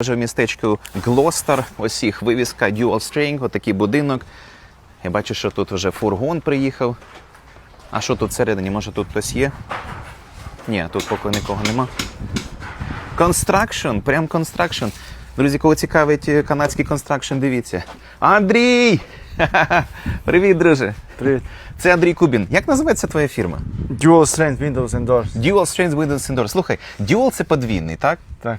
Вже в містечку Глостер, ось їх вивіска Dual String, отакий будинок. Я бачу, що тут вже фургон приїхав. А що тут всередині? Може тут хтось є? Ні, тут поки нікого нема. Construction, прям construction. Друзі, кого цікавить е, канадський construction, дивіться. Андрій! Привіт, друже. Привіт. Це Андрій Кубін. Як називається твоя фірма? Dual Strength Windows and Doors. Dual Strength Windows and Doors. Слухай, Dual це подвійний, так? Так.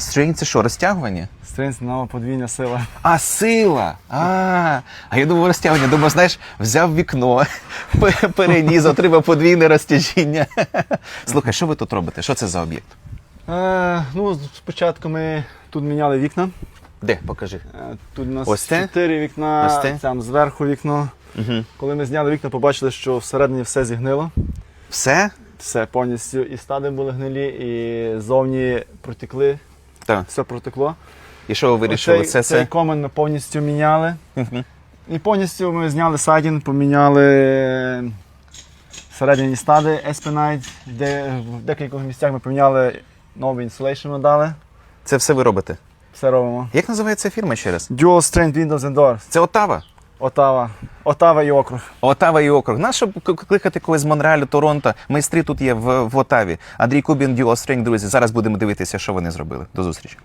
Strength це що, розтягування? Strength нова подвійна сила. А, сила! А, а я думав розтягування. Думаю, знаєш, взяв вікно, переніс, отримав подвійне розтяжіння. Слухай, що ви тут робите? Що це за об'єкт? Е, ну, спочатку ми тут міняли вікна. Де? Покажи. Е, Тут у нас Ось те? чотири вікна, Ось те? там зверху вікно. Угу. Коли ми зняли вікна, побачили, що всередині все зігнило. Все? Все повністю і стади були гнилі, і зовні протекли, Так. все протекло. І що ви вирішили? Оцей, Це цей все? комен ми повністю міняли. І повністю ми зняли садін, поміняли середині стади Espinite, де в декількох місцях ми поміняли новий інсулейшн ми дали. Це все ви робите. Все робимо. Як називається фірма ще раз? Dual Strength Windows and Doors. Це Отава. Отава. Отава і округ. Отава і округ. Нащо кликати когось з Монреалю, Торонто? Майстри тут є в, в Отаві. Андрій Кубін, Діо Стрінг, друзі. Зараз будемо дивитися, що вони зробили. До зустрічі.